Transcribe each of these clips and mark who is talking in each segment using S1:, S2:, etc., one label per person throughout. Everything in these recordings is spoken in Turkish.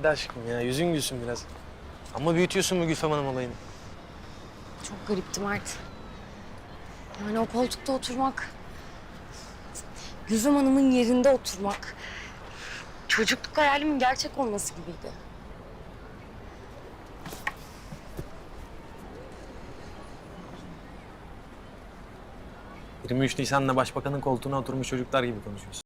S1: Hadi aşkım ya yüzün gülsün biraz. Ama büyütüyorsun bu Gülfem Hanım olayını.
S2: Çok garipti Mert. Yani o koltukta oturmak... Gülfem Hanım'ın yerinde oturmak... Çocukluk hayalimin gerçek olması gibiydi.
S1: 23 Nisan'da başbakanın koltuğuna oturmuş çocuklar gibi konuşuyorsun.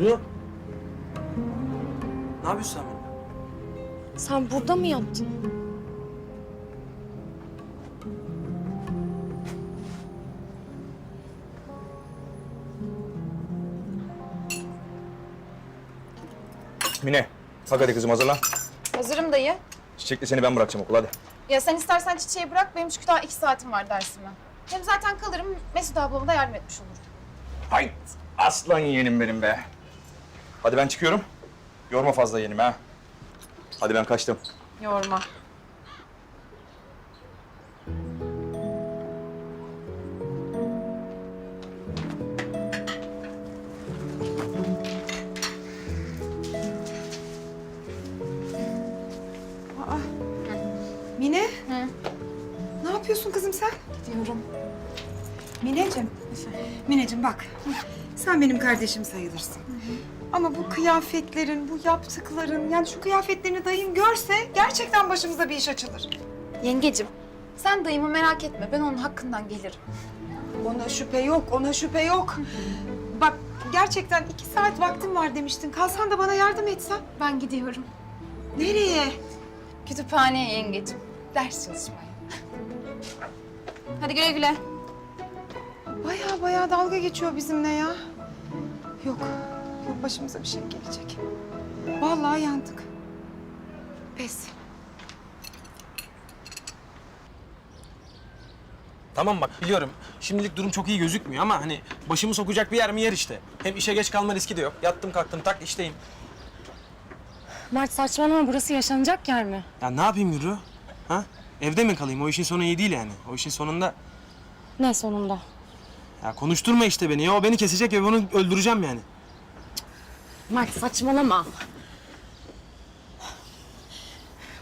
S1: Yürü. Ne yapıyorsun sen burada?
S2: sen burada mı yattın?
S3: Mine, bak hadi kızım hazırlan.
S4: Hazırım dayı.
S3: Çiçekli seni ben bırakacağım okula hadi.
S4: Ya sen istersen çiçeği bırak, benim çünkü daha iki saatim var dersime. Hem zaten kalırım, Mesut ablama da yardım etmiş olurum.
S3: Hayt, aslan yeğenim benim be. Hadi ben çıkıyorum. Yorma fazla yeğenimi ha. Hadi ben kaçtım.
S4: Yorma.
S5: Mine,
S4: Hı.
S5: ne yapıyorsun kızım sen?
S4: Diyorum.
S5: Mineciğim, Mineciğim bak. Sen benim kardeşim sayılırsın. Ama bu kıyafetlerin, bu yaptıkların, yani şu kıyafetlerini dayın görse gerçekten başımıza bir iş açılır.
S4: Yengecim, sen dayımı merak etme, ben onun hakkından gelirim.
S5: Ona şüphe yok, ona şüphe yok. Bak gerçekten iki saat vaktim var demiştin. Kalsan da bana yardım etsen.
S4: Ben gidiyorum.
S5: Nereye?
S4: Kütüphaneye yengecim, ders çalışmaya. Hadi güle güle.
S5: Baya baya dalga geçiyor bizimle ya. Yok başımıza bir şey gelecek. Vallahi yandık. Pes.
S1: Tamam bak biliyorum. Şimdilik durum çok iyi gözükmüyor ama hani başımı sokacak bir yer mi yer işte. Hem işe geç kalma riski de yok. Yattım kalktım tak işteyim.
S2: Mert saçmalama burası yaşanacak yer mi?
S1: Ya ne yapayım yürü? Ha? Evde mi kalayım? O işin sonu iyi değil yani. O işin sonunda
S2: Ne sonunda?
S1: ya konuşturma işte beni. Ya o beni kesecek ve onu öldüreceğim yani.
S2: Mert saçmalama.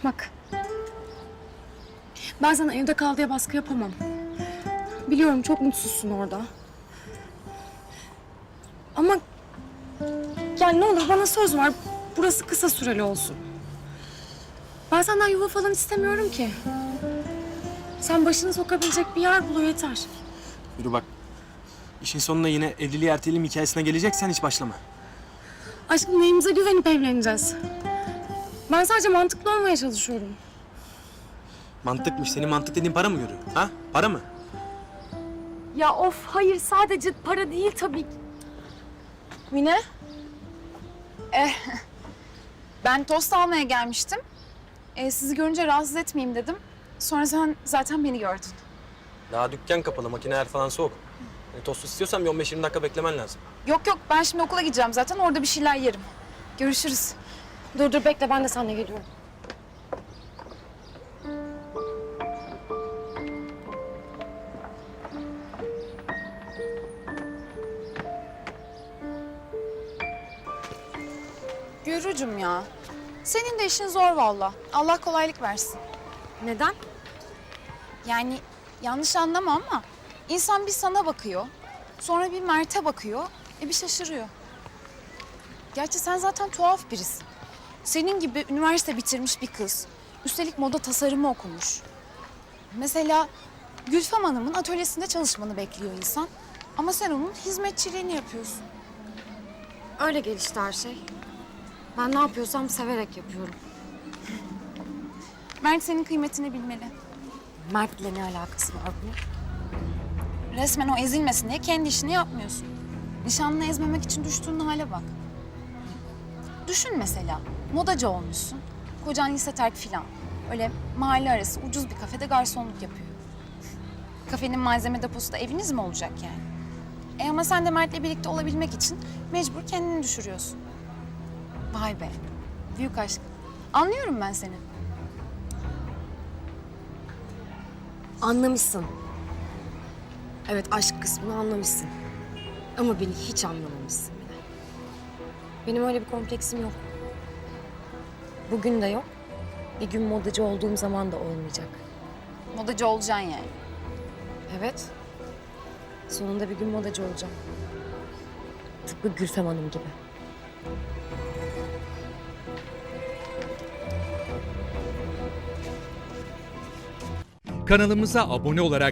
S2: Bak. Ben sana evde kal diye baskı yapamam. Biliyorum çok mutsuzsun orada. Yani ne olur bana söz ver. Burası kısa süreli olsun. Ben senden yuva falan istemiyorum ki. Sen başını sokabilecek bir yer bul o yeter.
S1: Yürü bak. İşin sonunda yine evliliği erteleyelim hikayesine geleceksen hiç başlama.
S2: Aşkım neyimize güvenip evleneceğiz? Ben sadece mantıklı olmaya çalışıyorum.
S1: Mantıkmış. Senin mantık dediğin para mı görüyor? Ha? Para mı?
S2: Ya of hayır sadece para değil tabii. Mine?
S4: Ben tost almaya gelmiştim. Ee, sizi görünce rahatsız etmeyeyim dedim. Sonra sen zaten beni gördün.
S1: Daha dükkan kapalı. Makineler falan soğuk. Yani tost istiyorsan bir 15-20 dakika beklemen lazım.
S4: Yok yok ben şimdi okula gideceğim zaten orada bir şeyler yerim. Görüşürüz.
S2: Dur dur bekle ben de seninle geliyorum.
S4: Gürücüm ya. Senin de işin zor valla. Allah kolaylık versin.
S2: Neden?
S4: Yani yanlış anlama ama insan bir sana bakıyor. Sonra bir Mert'e bakıyor. E bir şaşırıyor. Gerçi sen zaten tuhaf birisin. Senin gibi üniversite bitirmiş bir kız. Üstelik moda tasarımı okumuş. Mesela Gülfem Hanım'ın atölyesinde çalışmanı bekliyor insan. Ama sen onun hizmetçiliğini yapıyorsun.
S2: Öyle gelişti her şey. Ben ne yapıyorsam severek yapıyorum.
S4: Mert senin kıymetini bilmeli.
S2: Mert'le ne alakası var bunun?
S4: Resmen o ezilmesin diye kendi işini yapmıyorsun. Nişanlını ezmemek için düştüğün hale bak. Düşün mesela, modacı olmuşsun. Kocan lise terk filan. Öyle mahalle arası ucuz bir kafede garsonluk yapıyor. Kafenin malzeme deposu da eviniz mi olacak yani? E ama sen de Mert'le birlikte olabilmek için mecbur kendini düşürüyorsun. Vay be, büyük aşk. Anlıyorum ben seni.
S2: Anlamışsın. Evet aşk kısmını anlamışsın. Ama beni hiç anlamamışsın bile. Benim öyle bir kompleksim yok. Bugün de yok. Bir gün modacı olduğum zaman da olmayacak.
S4: Modacı olacaksın yani.
S2: Evet. Sonunda bir gün modacı olacağım. Tıpkı Gülfem Hanım gibi.
S6: Kanalımıza abone olarak